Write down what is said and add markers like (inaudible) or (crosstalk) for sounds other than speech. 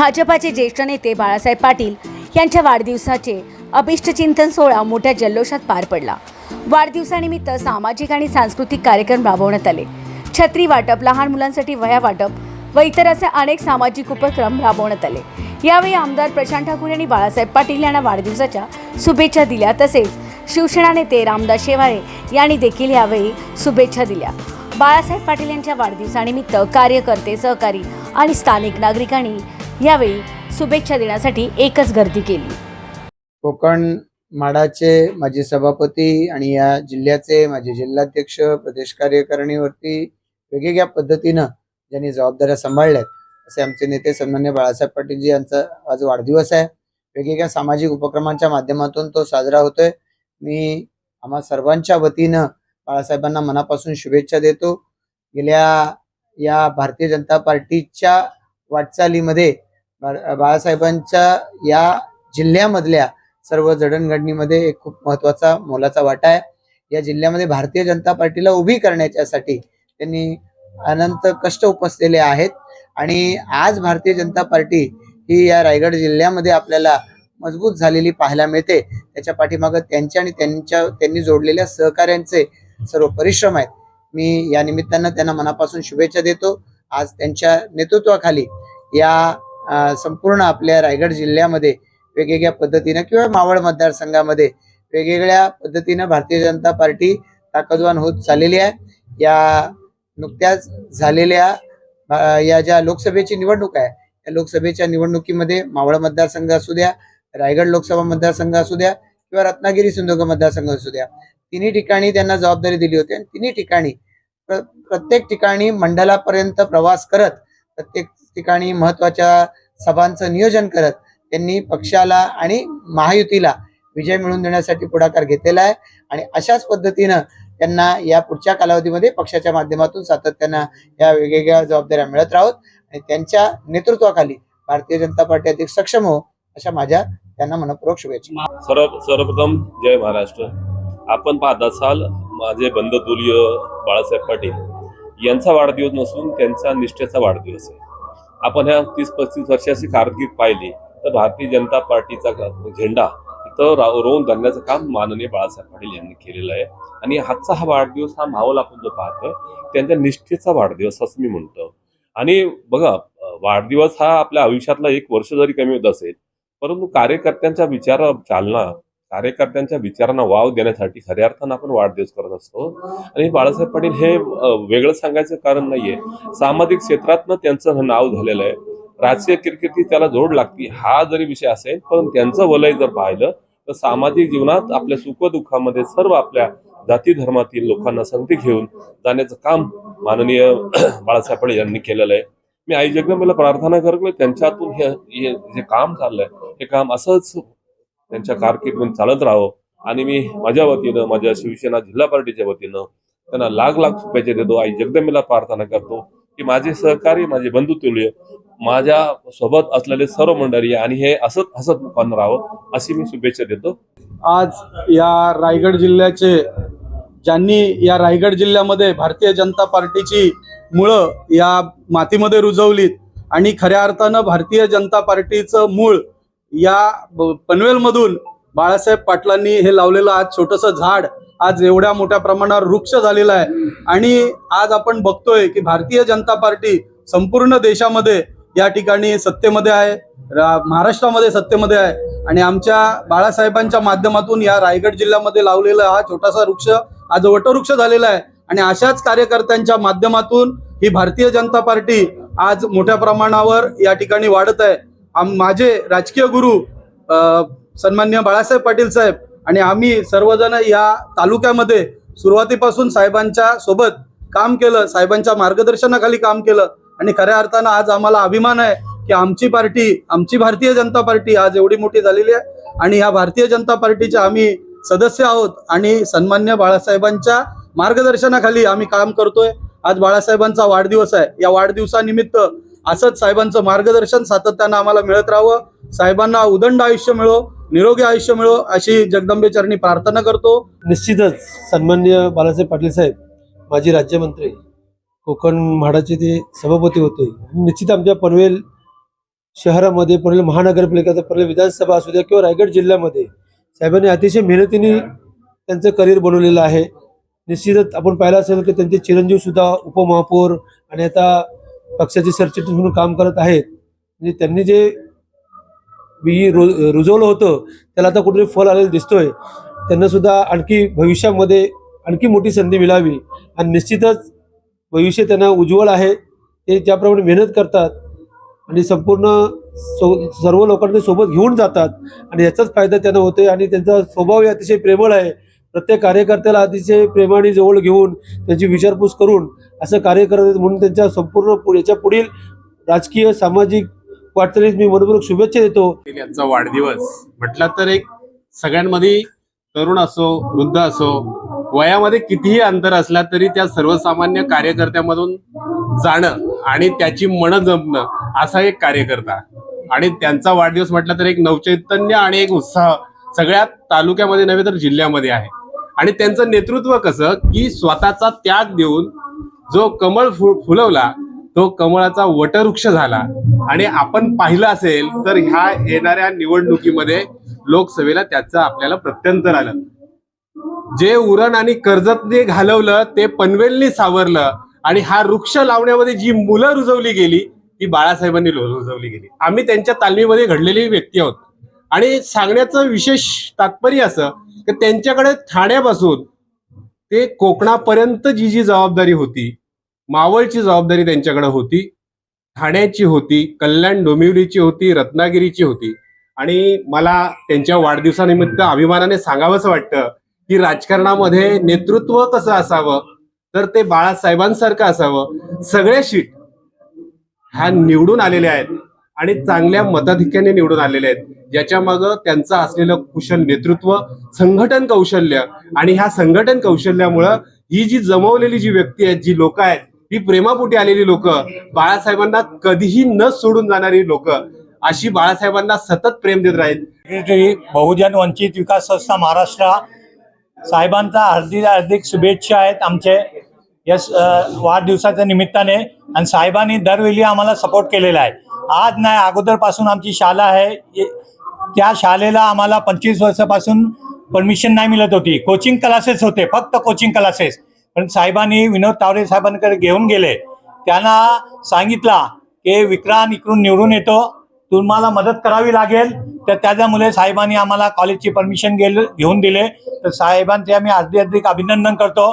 भाजपाचे ज्येष्ठ नेते बाळासाहेब पाटील यांच्या वाढदिवसाचे अभिष्टचिंतन सोहळा मोठ्या जल्लोषात पार पडला. वाढदिवसानिमित्त सामाजिक आणि सांस्कृतिक कार्यक्रम राबवण्यात आले. छत्री वाटप लहान मुलांसाठी वह्या वाटप व इतर असे अनेक सामाजिक उपक्रम राबवण्यात आले. यावेळी आमदार प्रशांत ठाकूर यांनी बाळासाहेब पाटील यांना वाढदिवसाच्या शुभेच्छा दिल्या. तसेच शिवसेना नेते रामदास शेवाळे यांनी देखील यावेळी शुभेच्छा दिल्या. बाळासाहेब पाटील यांच्या वाढदिवसानिमित्त कार्यकर्ते सहकारी आणि स्थानिक नागरिकांनी यावेळी शुभेच्छा देण्यासाठी एकच गर्दी केली. कोकण माडाचे माजी सभापती आणि या जिल्ह्याचे माजी जिल्हाध्यक्ष प्रदेश कार्यकारिणीवरती वेगवेगळ्या पद्धतीनं ज्यांनी जबाबदाऱ्या सांभाळल्यात असे आमचे नेते सन्मान्य बाळासाहेब पाटीलजी यांचा आज वाढदिवस आहे. वेगवेगळ्या सामाजिक उपक्रमांच्या माध्यमातून तो साजरा होतोय. मी आम्हा सर्वांच्या वतीनं बाळासाहेबांना मनापासून शुभेच्छा देतो. गेल्या या भारतीय जनता पार्टीच्या वाटचालीमध्ये बाळासाहेबांच्या या जिल्ह्यामधल्या सर्व जडणघडणीमध्ये एक खूप महत्त्वाचा मोलाचा वाटा आहे. या जिल्ह्यामध्ये भारतीय जनता पार्टीला उभी करण्याच्यासाठी त्यांनी अनंत कष्ट उपसलेले आहेत. आणि आज भारतीय जनता पार्टी ही या रायगड जिल्ह्यामध्ये आपल्याला मजबूत झालेली पाहायला मिळते. त्याच्या पाठीमागं त्यांच्या आणि त्यांच्या त्यांनी जोडलेल्या सहकाऱ्यांचे सर्व परिश्रम आहेत. मी या निमित्तानं त्यांना मनापासून शुभेच्छा देतो. आज त्यांच्या नेतृत्वाखाली या संपूर्ण आपल्या रायगड जिल्ह्यामध्ये वेगवेगळ्या पद्धतीनं किंवा मावळ मतदारसंघामध्ये वेगवेगळ्या पद्धतीनं भारतीय जनता पार्टी ताकदवान होत चाललेली आहे. या नुकत्याच झालेल्या या ज्या लोकसभेची निवडणूक आहे या लोकसभेच्या निवडणुकीमध्ये मावळ मतदारसंघ असू द्या रायगड लोकसभा मतदारसंघ असू द्या किंवा रत्नागिरी सिंधुदुर्ग मतदारसंघ असू द्या तिन्ही ठिकाणी त्यांना जबाबदारी दिली होती आणि तिन्ही ठिकाणी प्र- प्रत्येक ठिकाणी मंडलापर्यंत प्रवास करत प्रत्येक ठिकाणी महत्त्वाच्या सभांचं नियोजन करत त्यांनी पक्षाला आणि महायुतीला विजय मिळवून देण्यासाठी पुढाकार घेतलेला आहे. आणि अशाच पद्धतीनं त्यांना या पुढच्या कालावधीमध्ये पक्षाच्या माध्यमातून सातत्यानं या वेगवेगळ्या जबाबदाऱ्या मिळत राहोत. आणि त्यांच्या नेतृत्वाखाली भारतीय जनता पार्टी अधिक सक्षम हो अशा माझ्या त्यांना मनपूर्वक शुभेच्छा. सर्व सर्वप्रथम जय महाराष्ट्र. आपण पाहत असाल माझे बंधुतुल्य बाळासाहेब पाटील. यांचा वाढदिवस नसून त्यांचा निष्ठेचा वाढदिवस आहे. आपण ह्या तीस पस्तीस वर्षाची कारकीर्द पाहिली तर भारतीय जनता पार्टीचा झेंडा इथं रोवून धरण्याचं काम माननीय बाळासाहेब पाटील यांनी केलेलं आहे. आणि आजचा हा वाढदिवस हा माहोल आपण जो पाहतोय त्यांच्या निष्ठेचा वाढदिवस असं मी म्हणतो. आणि बघा वाढदिवस हा आपल्या आयुष्यातला एक वर्ष जरी कमी होत असेल परंतु कार्यकर्त्यांच्या विचार चालना कार्यकर्त्यांच्या विचारांना वाव देण्यासाठी खऱ्या अर्थानं आपण वाढदिवस करत असतो. आणि बाळासाहेब पाटील हे वेगळं सांगायचं कारण नाहीये. सामाजिक क्षेत्रातनं त्यांचं नाव झालेलं आहे. राजकीय कीर्ती त्याला जोड लागते हा जरी विषय असेल पण त्यांचं वलय जर पाहिलं तर सामाजिक जीवनात आपल्या सुखदुःखामध्ये सर्व आपल्या जाती धर्मातील लोकांना संगती घेऊन जाण्याचं काम माननीय (clears throat) बाळासाहेब पाटील यांनी केलेलं आहे. मी आई जगदंबेला प्रार्थना करतो त्यांच्यातून हे हे जे काम चाललंय हे काम असंच त्यांच्या कारकिर्दीमध्ये चालत राहावं. आणि मी माझ्या वतीनं माझ्या शिवसेना जिल्हा पार्टीच्या वतीनं त्यांना लाख लाख शुभेच्छा देतो. आई जगदंबेला प्रार्थना करतो की माझे सहकारी माझे बंधुतुल्य माझ्या सोबत असलेले सर्व मंडळी आणि हे असत हसत मुखान राहावं अशी मी शुभेच्छा देतो. आज या रायगड जिल्ह्याचे ज्यांनी या रायगड जिल्ह्यामध्ये भारतीय जनता पार्टीची मुळं या मातीमध्ये रुजवलीत आणि खऱ्या अर्थानं भारतीय जनता पार्टीचं मूळ या पनवेलमधून बाळासाहेब पाटलांनी हे लावलेलं आज छोटंसं झाड आज एवढ्या मोठ्या प्रमाणावर वृक्ष झालेलं आहे. आणि आज आपण बघतोय की भारतीय जनता पार्टी संपूर्ण देशामध्ये या ठिकाणी सत्तेमध्ये आहे महाराष्ट्रामध्ये सत्तेमध्ये आहे. आणि आमच्या बाळासाहेबांच्या माध्यमातून या रायगड जिल्ह्यामध्ये लावलेला हा छोटासा वृक्ष आज वटवृक्ष झालेला आहे. आणि अशाच कार्यकर्त्यांच्या माध्यमातून ही भारतीय जनता पार्टी आज मोठ्या प्रमाणावर या ठिकाणी वाढत आहे. आम- माझे राजकीय गुरु सन्मान्य बाळासाहेब पाटील साहेब आणि आम्ही सर्वजण या तालुक्यामध्ये सुरुवातीपासून साहेबांच्या सोबत काम केलं साहेबांच्या मार्गदर्शनाखाली काम केलं आणि खऱ्या अर्थानं आज आम्हाला अभिमान आहे की आमची पार्टी आमची भारतीय जनता पार्टी आज एवढी मोठी झालेली आहे आणि ह्या भारतीय जनता पार्टीचे आम्ही सदस्य आहोत आणि सन्मान्य बाळासाहेबांच्या मार्गदर्शनाखाली आम्ही काम करतोय. आज बाळासाहेबांचा वाढदिवस आहे. या वाढदिवसानिमित्त असंच साहेबांचं मार्गदर्शन सातत्यानं आम्हाला मिळत राहावं. साहेबांना उदंड आयुष्य मिळो निरोगी आयुष्य मिळो अशी जगदंबे चरणी प्रार्थना करतो. निश्चितच सन्मान्य बाळासाहेब पाटील साहेब माजी राज्यमंत्री कोकण म्हाडाचे ते सभापती होते. निश्चित आमच्या पनवेल शहरामध्ये पनवेल महानगरपालिका पनवेल विधानसभा असू द्या किंवा रायगड जिल्ह्यामध्ये साहेबांनी अतिशय मेहनतीने त्यांचं करिअर बनवलेलं आहे. निश्चितच आपण पाहिलं असेल की त्यांचे चिरंजीव सुद्धा उपमहापौर आणि आता पक्षाचे सरचिटणीस म्हणून काम करत आहेत. म्हणजे त्यांनी जे बी रु रुजवलं होतं त्याला आता कुठेतरी फल आलेलं दिसतोय. त्यांना सुद्धा आणखी भविष्यामध्ये आणखी मोठी संधी मिळावी. आणि निश्चितच भविष्य त्यांना उज्ज्वल आहे ते ज्याप्रमाणे मेहनत करतात आणि संपूर्ण सो सर्व लोकांना सोबत घेऊन जातात. आणि याचाच फायदा त्यांना होतोय आणि त्यांचा स्वभावही अतिशय प्रेमळ आहे. प्रत्येक कार्यकर्त्याला अतिशय प्रेमाने जवळ घेऊन त्यांची विचारपूस करून असं कार्य करत आहेत म्हणून त्यांच्या संपूर्ण याच्या पुढील राजकीय सामाजिक वाटचालीस मी मनपूर्वक शुभेच्छा देतो. यांचा वाढदिवस म्हटलं तर एक सगळ्यांमध्ये तरुण असो वृद्ध असो वयामध्ये कितीही अंतर असला तरी त्या सर्वसामान्य कार्यकर्त्यामधून जाणं आणि त्याची मन जमणं असा एक कार्यकर्ता. आणि त्यांचा वाढदिवस म्हटलं तर एक नवचैतन्य आणि एक उत्साह सगळ्या तालुक्यामध्ये नव्हे तर जिल्ह्यामध्ये आहे. आणि त्यांचं नेतृत्व कसं की स्वतःचा त्याग देऊन जो कमळ फु फुलवला तो कमळाचा वटवृक्ष झाला. आणि आपण पाहिलं असेल तर ह्या येणाऱ्या निवडणुकीमध्ये लोकसभेला त्याचं आपल्याला प्रत्यंतर आलं जे उरण आणि कर्जतने घालवलं ते पनवेलने सावरलं आणि हा वृक्ष लावण्यामध्ये जी मुलं रुजवली गेली ती बाळासाहेबांनी रुजवली गेली. आम्ही त्यांच्या तालमीमध्ये घडलेली व्यक्ती आहोत. आणि सांगण्याचं विशेष तात्पर्य असं की त्यांच्याकडे ठाण्यापासून ते कोकणापर्यंत जी जी जबाबदारी होती मावळची जबाबदारी त्यांच्याकडे होती ठाण्याची होती कल्याण डोंबिवलीची होती रत्नागिरीची होती. आणि मला त्यांच्या वाढदिवसानिमित्त अभिमानाने सांगावंसं वाटतं की राजकारणामध्ये नेतृत्व कसं असावं तर ते बाळासाहेबांसारखं असावं. सगळ्या शीट ह्या निवडून आलेल्या आहेत. आणि चांगल्या मताधिक्याने निवडून आलेले आहेत. ज्याच्या मागं त्यांचं असलेलं कुशल नेतृत्व संघटन कौशल्य आणि ह्या संघटन कौशल्यामुळं ही जी जमवलेली जी व्यक्ती आहेत जी लोक आहेत ही प्रेमापोटी आलेली लोक बाळासाहेबांना कधीही न सोडून जाणारी लोक अशी बाळासाहेबांना सतत प्रेम देत राहील. बहुजन वंचित विकास संस्था महाराष्ट्र साहेबांचा हार्दिक हार्दिक शुभेच्छा आहेत आमचे. या वाढदिवसाच्या निमित्ताने आणि साहेबांनी दरवेळी आम्हाला सपोर्ट केलेला आहे. आज नाही अगोदरपासून आमची शाळा आहे. त्या शाळेला आम्हाला पंचवीस वर्षापासून परमिशन नाही मिळत होती. कोचिंग क्लासेस होते फक्त कोचिंग क्लासेस पण साहेबांनी विनोद तावरे साहेबांकडे घेऊन गेले. त्यांना सांगितला की विक्रांत इकडून निवडून येतो. तुम्हाला मदत करावी लागेल. तर त्याच्यामुळे साहेबांनी आम्हाला कॉलेजची परमिशन घेऊन दिले. तर साहेबांचे आम्ही हार्दिक हार्दिक अभिनंदन करतो.